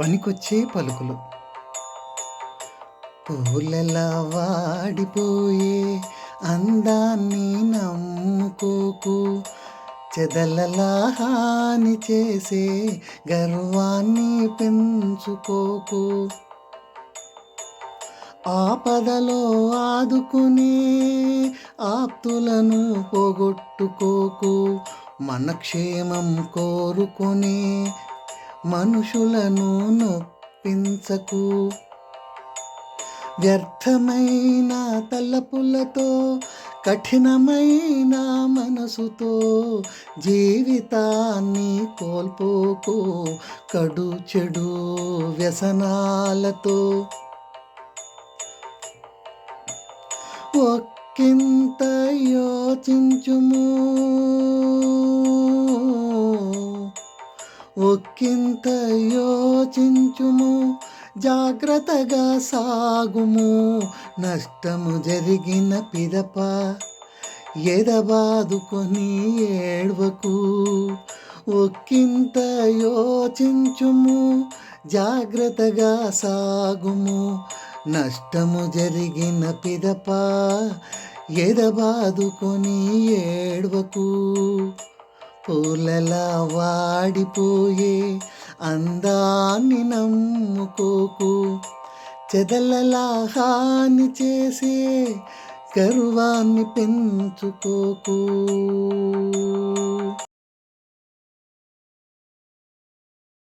పనికొచ్చే పలుకులు. పూలలా వాడిపోయే అందాన్ని నమ్ముకోకు. చెదలలా హాని చేసే గర్వాన్ని పెంచుకోకు. ఆపదలో ఆదుకునే ఆప్తులను పోగొట్టుకోకు. మన క్షేమం కోరుకునే మనుషులను నొప్పించకు. వ్యర్థమైన తలపులతో కఠినమైన మనసుతో జీవితాన్ని కోల్పోకు. కడు చెడు వ్యసనాలతో ఒక్కింత యోచించుము. ఒక్కింత యోచించుము జాగ్రత్తగా సాగుము. నష్టము జరిగిన పిదప ఎదబాదుకొని ఏడ్వకు. ఒక్కింత యోచించుము జాగ్రత్తగా సాగుము. నష్టము జరిగిన పిదప ఎదబాదుకొని ఏడ్వకు. పూలలా వాడిపోయే అందాన్ని నమ్ముకోకు. చెదలలా హాని చేసే గర్వాన్ని పెంచుకోకు.